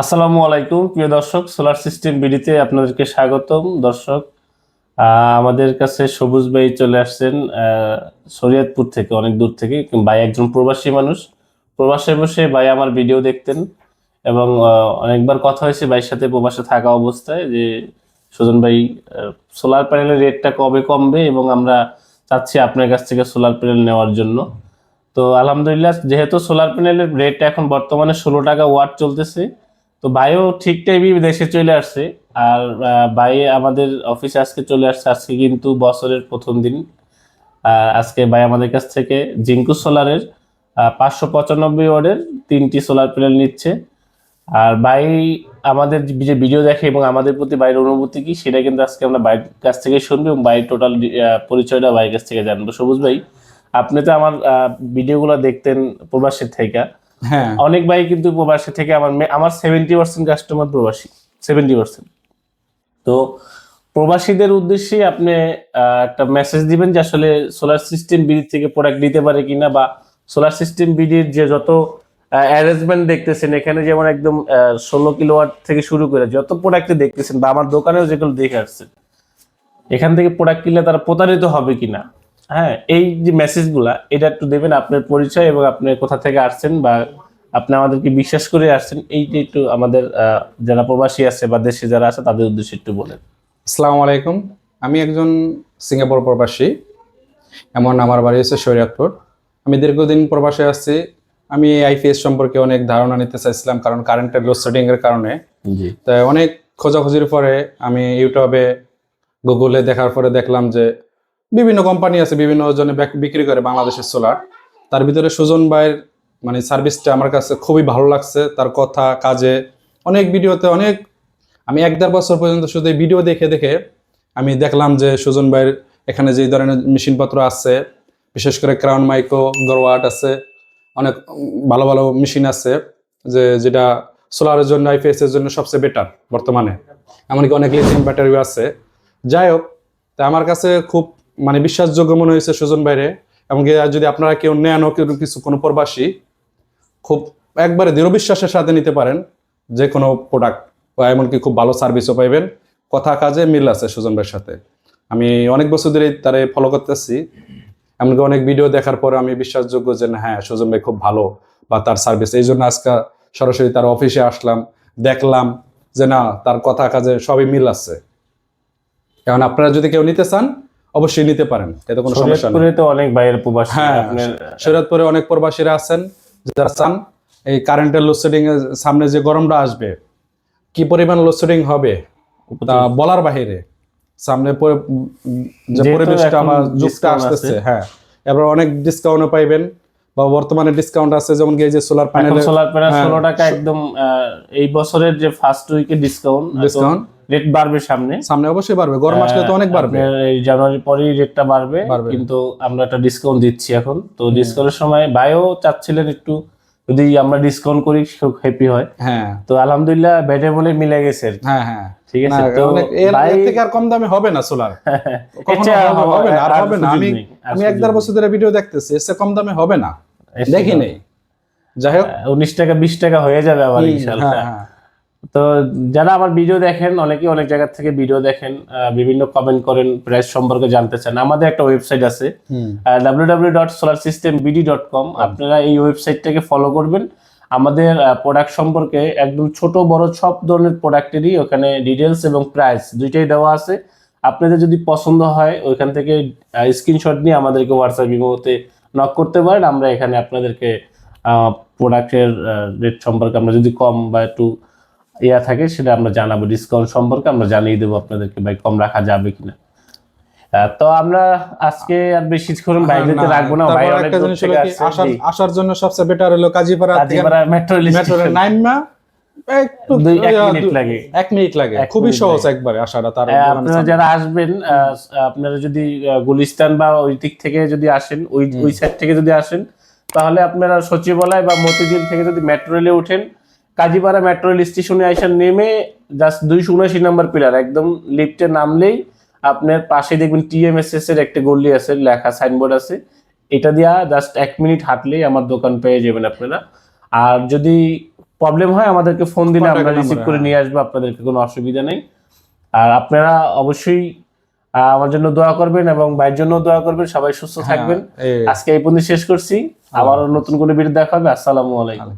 আসসালামু আলাইকুম, প্রিয় দর্শক। সোলার সিস্টেম বিডিতে আপনাদেরকে স্বাগতম। দর্শক আমাদের কাছে সবুজ ভাই চলে আসছেন শরীয়তপুর থেকে, অনেক দূর থেকে ভাই একজন প্রবাসী মানুষ। প্রবাসে বসে ভাই আমার ভিডিও দেখতেন এবং অনেকবার কথা হয়েছে ভাইয়ের সাথে প্রবাসে থাকা অবস্থায় যে, সুজন ভাই সোলার প্যানেলের রেটটা কবে কমবে এবং আমরা চাচ্ছি আপনার কাছ থেকে সোলার প্যানেল নেওয়ার জন্য। তো আলহামদুলিল্লাহ, যেহেতু সোলার প্যানেলের রেট এখন বর্তমানে ষোলো টাকা ওয়াট চলতেছে তো ভাইও ঠিক টাইমই দেশে চলে আসছে। আর ভাই আমাদের অফিসে আজকে চলে আসছে। আজকে কিন্তু বছরের প্রথম দিন। আর আজকে ভাই আমাদের কাছ থেকে জিঙ্কু সোলারের পাঁচশো পঁচানব্বই ওয়ার্ডের তিনটি সোলার প্যানেল নিচ্ছে। আর ভাই আমাদের যে ভিডিও দেখে এবং আমাদের প্রতি বাইরের অনুভূতি কি, সেটা কিন্তু আজকে আমরা বাইরের কাছ থেকে শুনব এবং বাইরের টোটাল পরিচয়টা বাইরের কাছ থেকে জানব। সবুজ ভাই, আপনি তো আমার ভিডিওগুলো দেখতেন প্রবাসের থেকে। হ্যাঁ। অনেক ভাই কিন্তু প্রবাসী থেকে আমার আমার সেভেন্টি পার্সেন্ট কাস্টমার প্রবাসী সেভেন্টি পার্সেন্ট তো প্রবাসীদের উদ্দেশ্যে আপনি একটা মেসেজ দিবেন যে আসলে সোলার সিস্টেম বিডি থেকে প্রোডাক্ট দিতে পারে কিনা বা সোলার সিস্টেম বিডির যে যত অ্যারেঞ্জমেন্ট দেখতেছেন, এখানে যেমন একদম ষোলো কিলোওয়াট থেকে শুরু করে যত প্রোডাক্ট দেখতেছেন বা আমার দোকানেও যেগুলো দেখে আসছেন, এখান থেকে প্রোডাক্ট কিনলে তারা প্রতারিত হবে কিনা? হ্যাঁ এই যে মেসেজগুলা এটা একটু দেবেন আপনার পরিচয় এবং আপনি কোথা থেকে আসছেন বা আপনি আমাদেরকে বিশ্বাস করে আসছেন এইটা একটু আমাদের যারা প্রবাসী আছে বা দেশে যারা আছে তাদের উদ্দেশ্যে একটু বলেন। আসসালামু আলাইকুম। আমি একজন সিঙ্গাপুর প্রবাসী এমন আমার বাড়ি হচ্ছে শরীয়তপুর। আমি দীর্ঘদিন প্রবাসে আসছি আমি আইপিএস সম্পর্কে অনেক ধারণা নিতে চাইছিলাম কারণ কারেন্টের লোডশেডিং এর কারণে। জি। তাই অনেক খোঁজাখুঁজির পরে আমি ইউটিউবে গুগলে দেখার পরে দেখলাম যে বিভিন্ন কোম্পানি আছে, বিভিন্ন জনে বিক্রি করে বাংলাদেশের সোলার তার ভিতরে সুজন ভাইয়ের মানে সার্ভিসটা আমার কাছে খুবই ভালো লাগছে। তার কথা, কাজে অনেক ভিডিওতে অনেক, আমি এক দেড় বছর পর্যন্ত শুধু ভিডিও দেখে দেখে আমি দেখলাম যে সুজন ভাইয়ের এখানে যে ধরনের মেশিনপত্র আছে, বিশেষ করে ক্রাউন মাইক্রো গরওয়াট আছে, অনেক ভালো ভালো মেশিন আছে, যে যেটা সোলারের জন্য আইপিএস এর জন্য সবচেয়ে বেটার বর্তমানে। এমনকি অনেক লিথিয়াম ব্যাটারিও আছে। যাই হোক, তা আমার কাছে খুব মানে বিশ্বাসযোগ্য মনে হয়েছে সুজন বাইরে এমনকি যদি আপনারা কেউ নেন কেউ কিছু, কোনো প্রবাসী, খুব একবারে দৃঢ় বিশ্বাসের সাথে নিতে পারেন যে কোনো প্রোডাক্ট বা এমনকি খুব ভালো সার্ভিসও পাইবেন। কথা কাজে মিল আছে সুজন ভাইয়ের সাথে। আমি অনেক বছর ধরে তারে ফলো করতেছি। এমনকি অনেক ভিডিও দেখার পরে আমি বিশ্বাসযোগ্য যে হ্যাঁ সুজন ভাই খুব ভালো বা তার সার্ভিস এই জন্য আজকে সরাসরি তার অফিসে আসলাম, দেখলাম যে না, তার কথা কাজে সবই মিল আছে। এখন আপনারা যদি কেউ নিতে চান অবশ্যই নিতে পারেন এতে কোনো সমস্যা নেই। তো অনেক বাইরের প্রবাসী হ্যাঁ শরীয়তপুরে অনেক প্রবাসীরা আছেন যারা চান এই কারেন্টের লোডশেডিং এর সামনে যে গরমটা আসবে কি পরিমাণ লোডশেডিং হবে তা বলার বাহিরে সামনে পরি- যে পরিবেশটা আমার যুগটা আসতেছে হ্যাঁ। এবার অনেক ডিসকাউন্টও পাইবেন। বা বর্তমানে ডিসকাউন্ট আছে যেমন এই যে সোলার প্যানেল সোলার প্যানেল হ্যাঁ, ষোলো টাকা একদম এই বছরের যে ফার্স্ট উইকে ডিসকাউন্ট ডিসকাউন্ট রেট বাড়বে সামনে। সামনে অবশ্যই বাড়বে গরম আসলে তো অনেক বাড়বে। এই জানুয়ারি পরেই রেটটা বাড়বে বাড়বে। কিন্তু আমরা একটা ডিসকাউন্ট দিচ্ছি এখন। তো ডিসকাউন্টের সময় ভাইও চাচ্ছিলেন একটু যদি আমরা ডিসকাউন্ট করি খুব হ্যাপি হয়। হ্যাঁ। তো আলহামদুলিল্লাহ ব্যাটে বলে মিলে গেছে হ্যাঁ হ্যাঁ। ঠিক আছে তো এর ভাই থেকে আর কম দামে হবে না সোলার কখনো হবে- না আর হবে না আমি নেই, আমি এক দেড় বছর ধরে ভিডিও দেখতেছি কম দামে হবে না। দেখি নেই। যাই হোক। উনিশ টাকা বিশ টাকা হয়ে যাবে আবার ইনশাল্লাহ। হ্যাঁ, হ্যাঁ। তো যারা আমার ভিডিও দেখেন অনেকেই অনেক জায়গা থেকে ভিডিও দেখেন বিভিন্ন কমেন্ট করেন প্রাইস সম্পর্কে জানতে চান। আমাদের একটা ওয়েবসাইট আছে কম আপনারা এই ওয়েবসাইটটাকে ফলো করবেন। আমাদের প্রোডাক্ট সম্পর্কে একদম ছোট বড় সব ধরনের প্রোডাক্টেরই ওখানে ডিটেলস এবং প্রাইস দুইটাই দেওয়া আছে। আপনাদের যদি পছন্দ হয় ওইখান থেকে স্ক্রিনশট নিয়ে আমাদেরকে হোয়াটসঅ্যাপ ইমোতে নক করতে পারেন। আমরা এখানে আপনাদেরকে প্রোডাক্টের রেট সম্পর্কে আমরা যদি কম বা একটু ইয়া থাকে সেটা আমরা জানাব ডিসকাউন্ট সম্পর্কে আমরা জানিয়ে দেবো আপনাদেরকে ভাই কম রাখা যাবে কিনা। তো আমরা আজকে আর বেশিক্ষণ বাইরে হ্যাঁ, না, রাখব না ভাই অনেক জিনিস আসার আসার জন্য সবচেয়ে বেটার হলো কাজীপাড়া কাজীপাড়া মেট্রো মেট্রো। নাইমা একটু দুই এক মিনিট লাগে। এক মিনিট লাগে। খুবই সহজ একবারে আসাটা তার আপনারা যারা আসবেন আপনারা যদি গুলিস্তান বা ওই দিক থেকে যদি আসেন ওই ওই সাইড থেকে যদি আসেন তাহলে আপনারা সচিবালয় বা মতিঝিল থেকে যদি মেট্রো রেলে ওঠেন কাজীপাড়া মেট্রো রেল স্টেশনে আসা নেমে জাস্ট দুইশো উনআশি নাম্বার পিলার একদম লিফটে নামলেই আপনার পাশে দেখবেন টিএমএসএস এর একটা গল্লি আছে লেখা সাইনবোর্ড আছে। এটা দিয়া জাস্ট এক মিনিট হাঁটলেই আমার দোকান পেয়ে যাবেন আপনারা। আর যদি প্রবলেম হয় আমাদেরকে ফোন দিলে আমরা রিসিভ করে হ্যাঁ। নিয়ে আসব আপনাদেরকে কোনো অসুবিধা নেই। আর আপনারা অবশ্যই আমার জন্য দোয়া করবেন এবং ভাইয়ের জন্য দোয়া করবেন। সবাই সুস্থ থাকবেন। হ্যাঁ, আজকে এই পর্যন্ত শেষ করছি। আবারও নতুন কোনো ভিডিও দেখা হবে। আসসালামু আলাইকুম।